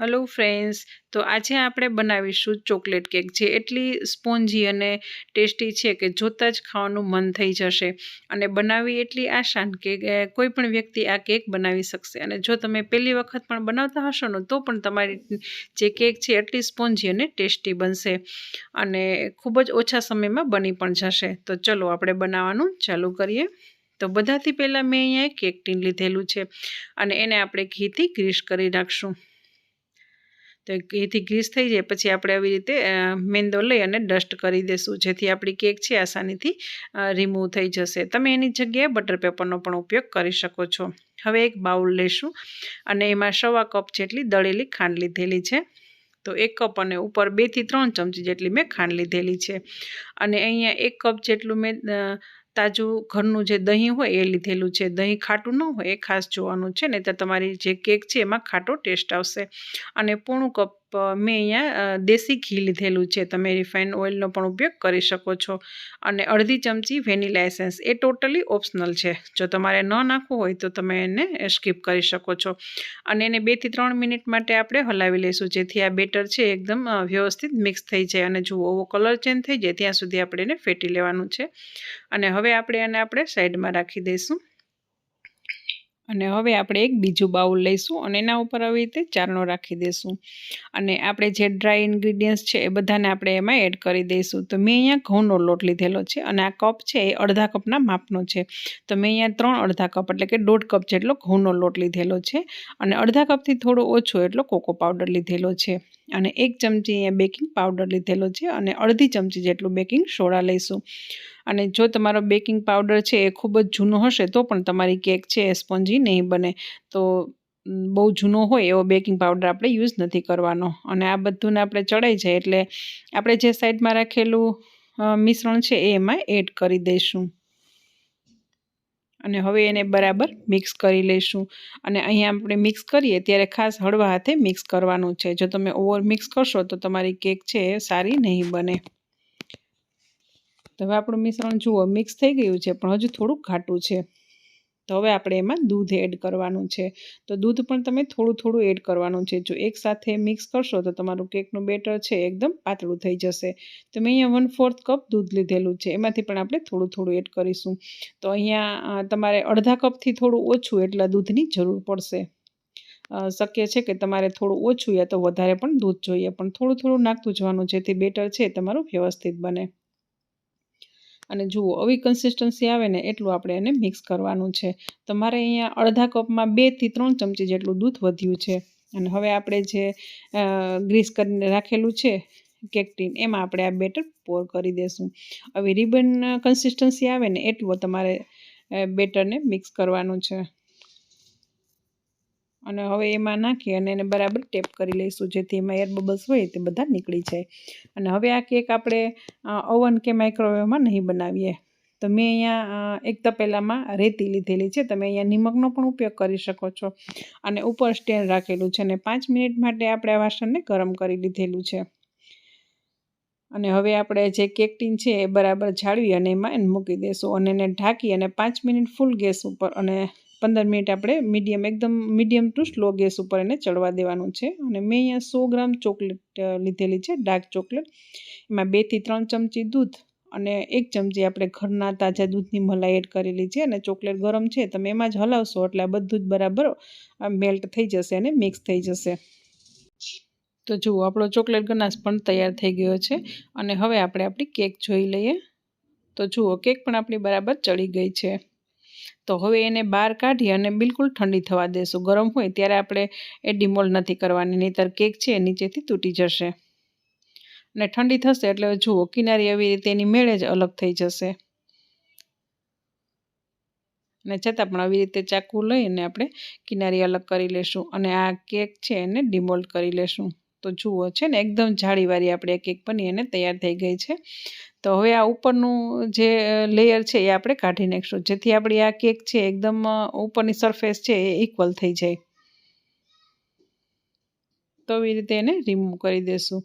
Hello friends તો આજે આપણે બનાવીશું ચોકલેટ કેક જે એટલી સ્પોન્જી અને ટેસ્ટી છે કે જોતાં જ ખાવાનું મન થઈ જશે. અને બનાવવી એટલી આસાન કે કોઈ પણ વ્યક્તિ આ કેક બનાવી શકશે. અને જો તમે પહેલી વખત પણ બનાવતા હશો ને, તો પણ તમારી જે કેક છે એટલી સ્પોન્જી અને ટેસ્ટી બનશે. અને ખૂબ જ ઓછા સમયમાં બની પણ જશે. તો ચલો આપણે બનાવવાનું ચાલુ કરીએ. તો બધાથી પહેલાં મેં અહીંયા કેક ટીન લીધેલું છે. અને એને આપણે ઘીથી ગ્રીસ કરી નાખશું. તો એથી ગ્રીસ થઈ જાય, પછી આપણે આવી રીતે મેંદો લઈ અને ડસ્ટ કરી દઈશું જેથી આપણી કેક છે આસાનીથી રિમૂવ થઈ જશે. તમે એની જગ્યાએ બટર પેપરનો પણ ઉપયોગ કરી શકો છો. હવે એક બાઉલ લેશું, અને એમાં સવા કપ જેટલી દળેલી ખાંડ લીધેલી છે. તો એક કપ અને ઉપર બેથી ત્રણ ચમચી જેટલી મેં ખાંડ લીધેલી છે. અને અહીંયા એક કપ જેટલું મેં તાજું ઘરનું જે દહીં હોય એ લીધેલું છે. દહીં ખાટું ન હોય, એ ખાસ જોવાનું છે ને તો તમારી જે કેક છે એમાં ખાટો ટેસ્ટ આવશે. અને પોણું કપ મેં અહીંયા દેશી ઘી લીધેલું છે. તમે રિફાઇન ઓઇલનો પણ ઉપયોગ કરી શકો છો. અને અડધી ચમચી વેનીલા એસેન્સ એ ટોટલી ઓપ્શનલ છે. જો તમારે ન નાખવું હોય તો તમે એને સ્કીપ કરી શકો છો. અને એને બેથી ત્રણ મિનિટ માટે આપણે હલાવી લઈશું. જેથી આ બેટર છે, એકદમ વ્યવસ્થિત મિક્સ થઈ જાય. અને જુઓ, ઓવો કલર ચેન્જ થઈ જાય, ત્યાં સુધી આપણે એને ફેટી લેવાનું છે. અને હવે આપણે એને આપણે સાઈડમાં રાખી દઈશું. અને હવે આપણે એક બીજું બાઉલ લઈશું અને એના ઉપર આવી રીતે ચારણો રાખી દઈશું. અને આપણે જે ડ્રાય ઇન્ગ્રીડિયન્ટ્સ છે એ બધાને આપણે એમાં એડ કરી દઈશું. તો મેં અહીંયા ઘઉંનો લોટ લીધેલો છે અને આ કપ છે એ અડધા કપના માપનો છે. તો મેં અહીંયા ત્રણ અડધા કપ એટલે કે દોઢ કપ જેટલો ઘઉંનો લોટ લીધેલો છે અને અડધા કપથી થોડો ઓછો એટલો કોકો પાવડર લીધેલો છે. અને એક ચમચી અહીંયા બેકિંગ પાવડર લીધેલો છે અને અડધી ચમચી જેટલું બેકિંગ સોડા લઈશું. અને જો તમારો બેકિંગ પાવડર છે એ ખૂબ જ જૂનો હશે, તો પણ તમારી કેક છે એ સ્પોન્જી નહીં બને. તો બહુ જૂનો હોય એવો બેકિંગ પાવડર આપણે યુઝ નથી કરવાનો. અને આ બધુંને આપણે ચડાઈ જાય એટલે આપણે જે સાઈડમાં રાખેલું મિશ્રણ છે એ એમાં એડ કરી દઈશું. અને હવે એને બરાબર મિક્સ કરી લઈશું. અને અહીંયા આપણે મિક્સ કરીએ ત્યારે ખાસ હળવા હાથે મિક્સ કરવાનું છે. જો તમે ઓવર મિક્સ કરશો તો તમારી કેક છે એ સારી નહીં બને. તો હવે આપણું મિશ્રણ જુઓ મિક્સ થઈ ગયું છે, પણ હજુ થોડુંક ઘાટું છે. તો હવે આપણે એમાં દૂધ એડ કરવાનું છે. તો દૂધ પણ તમે થોડું થોડું એડ કરવાનું છે. જો એક સાથે મિક્સ કરશો તો તમારું કેકનું બેટર છે એકદમ પાતળું થઈ જશે. તો મેં અહીંયા વન ફોર્થ કપ દૂધ લીધેલું છે. એમાંથી પણ આપણે થોડું થોડું એડ કરીશું. તો અહીંયા તમારે અડધા કપથી થોડું ઓછું એટલા દૂધની જરૂર પડશે. શક્ય છે કે તમારે થોડું ઓછું યા તો વધારે પણ દૂધ જોઈએ, પણ થોડું થોડું નાખતું જવાનું જેથી બેટર છે તમારું વ્યવસ્થિત બને. અને જુઓ આવી કન્સિસ્ટન્સી આવે ને એટલું આપણે એને મિક્સ કરવાનું છે. તમારે અહીંયા અડધા કપમાં બેથી ત્રણ ચમચી જેટલું દૂધ વધ્યું છે. અને હવે આપણે જે ગ્રીસ કરીને રાખેલું છે, કેકટીન, એમાં આપણે આ બેટર પોર કરી દઈશું હવે રિબન કન્સિસ્ટન્સી આવે ને એટલું તમારે બેટરને મિક્સ કરવાનું છે. અને હવે એમાં નાખી અને એને બરાબર ટેપ કરી લઈશું. જેથી એમાં એર બબલ્સ હોય તે બધા નીકળી જાય. અને હવે આ કેક આપણે ઓવન કે માઇક્રોવેવમાં નહીં બનાવીએ. તો મેં અહીંયા એક તપેલામાં રેતી લીધેલી છે. તમે અહીંયા નિમકનો પણ ઉપયોગ કરી શકો છો. અને ઉપર સ્ટેન્ડ રાખેલું છે અને પાંચ મિનિટ માટે આપણે આ વાસણને ગરમ કરી લીધેલું છે. અને હવે આપણે જે કેક ટીન છે એ બરાબર જાળવી અને એમાં એને મૂકી દઈશું અને એને ઢાંકી અને પાંચ મિનિટ ફૂલ ગેસ ઉપર અને પંદર મિનિટ આપણે મીડિયમ, એકદમ મીડિયમ ટુ સ્લો ગેસ ઉપર એને ચડવા દેવાનું છે. અને મેં અહીંયા સો ગ્રામ ચોકલેટ લીધેલી છે, ડાર્ક ચોકલેટ. એમાં બેથી ત્રણ ચમચી દૂધ અને એક ચમચી આપણે ઘરના તાજા દૂધની મલાઈ એડ કરેલી છે અને ચોકલેટ ગરમ છે, તમે એમાં જ હલાવશો એટલે બધું જ બરાબર મેલ્ટ થઈ જશે અને મિક્સ થઈ જશે. તો જુઓ, આપણો ચોકલેટ ગનાશ પણ તૈયાર થઈ ગયો છે. અને હવે આપણે આપણી કેક જોઈ લઈએ. તો જુઓ, કેક પણ આપણી બરાબર ચડી ગઈ છે. તો હવે એને બહાર કાઢી અને બિલકુલ ઠંડી થવા દેશું. ગરમ હોય ત્યારે આપણે એ ડિમોલ નથી કરવાની, નહીંતર કેક છે નીચેથી તૂટી જશે. અને ઠંડી થશે એટલે જુઓ, કિનારી એવી રીતે એની મેળે જ અલગ થઈ જશે. અને છતાં પણ આવી રીતે ચાકુ લઈને આપણે કિનારી અલગ કરી લેશું અને આ કેક છે એને ડિમોલ્ડ કરી લેશું. તો જુઓ છે ને, એકદમ જાળીવાળી આપણે કેક બની અને તૈયાર થઈ ગઈ છે. તો હવે આ ઉપરનું જે લેયર છે એ આપણે કાઢી નાખીશું જેથી આપણી આ કેક છે એકદમ ઉપરની સરફેસ છે એ ઇક્વલ થઈ જાય. તો એવી રીતે એને રિમૂવ કરી દેશું.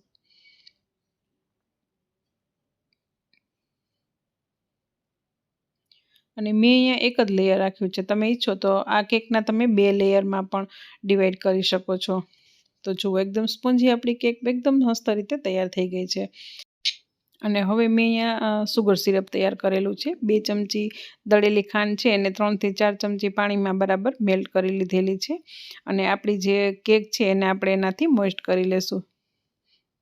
અને મેં અહીંયા એક જ લેયર રાખ્યું છે. તમે ઈચ્છો તો આ કેકના તમે બે લેયરમાં પણ ડિવાઈડ કરી શકો છો. તો જુઓ એકદમ સ્પોન્જી આપણી કેક એકદમ મસ્ત રીતે તૈયાર થઈ ગઈ છે. અને હવે મેં અહીંયા સુગર સિરપ તૈયાર કરેલું છે. બે ચમચી દળેલી ખાંડ છે એને ત્રણથી ચાર ચમચી પાણીમાં બરાબર મેલ્ટ કરી લીધેલી છે. અને આપણી જે કેક છે એને આપણે એનાથી મોઇસ્ટ કરી લેશું.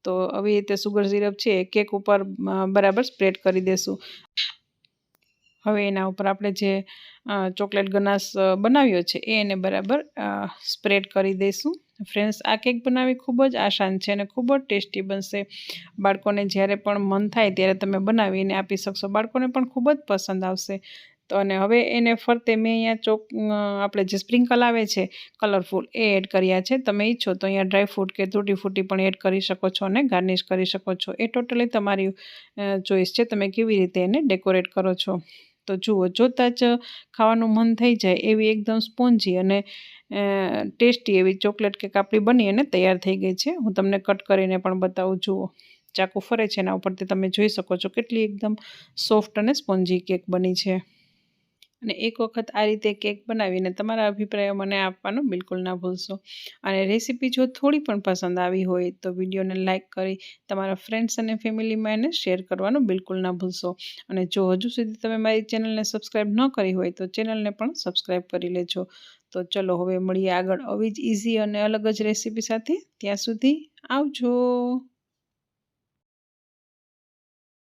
તો આવી રીતે સુગર સિરપ છે કેક ઉપર બરાબર સ્પ્રેડ કરી દેશું. હવે એના ઉપર આપણે જે ચોકલેટ ગનાસ બનાવ્યો છે એ એને બરાબર સ્પ્રેડ કરી દઈશું ફ્રેન્ડ્સ આ કેક બનાવવી ખૂબ જ આસાન છે અને ખૂબ જ ટેસ્ટી બનશે. બાળકોને જ્યારે પણ મન થાય ત્યારે તમે બનાવીને આપી શકશો. બાળકોને પણ ખૂબ જ પસંદ આવશે. તો અને હવે એને ફરતે મેં અહીંયા ચોક આપણે જે સ્પ્રિંકલ આવે છે કલરફુલ એ એડ કર્યા છે. તમે ઈચ્છો તો અહીંયા ડ્રાયફ્રૂટ કે તૂટી ફૂટી પણ એડ કરી શકો છો અને ગાર્નિશ કરી શકો છો. એ ટોટલી તમારી ચોઈસ છે. તમે કેવી રીતે એને ડેકોરેટ કરો છો? તો જુઓ, જોતાં જ ખાવાનું મન થઈ જાય એવી એકદમ સ્પોન્જી અને ટેસ્ટી એવી ચોકલેટ કેક આપણી બની અને તૈયાર થઈ ગઈ છે. હું તમને કટ કરીને પણ બતાવું, જુઓ. ચાકુ ફરે છે એના ઉપરથી તમે જોઈ શકો છો કેટલી એકદમ સોફ્ટ અને સ્પોન્જી કેક બની છે. અને એક વખત આ રીતે કેક બનાવીને તમારા અભિપ્રાયો મને આપવાનો બિલકુલ ના ભૂલશો. અને રેસીપી જો થોડી પણ પસંદ આવી હોય તો વિડીયોને લાઇક કરી તમારા ફ્રેન્ડ્સ અને ફેમિલીમાં એને શેર કરવાનું બિલકુલ ના ભૂલશો. અને જો હજુ સુધી તમે મારી ચેનલને સબસ્ક્રાઈબ ન કરી હોય તો ચેનલને પણ સબસ્ક્રાઈબ કરી લેજો. તો ચલો હવે મળીએ આગળ આવી જ ઇઝી અને અલગ જ રેસીપી સાથે. ત્યાં સુધી આવજો.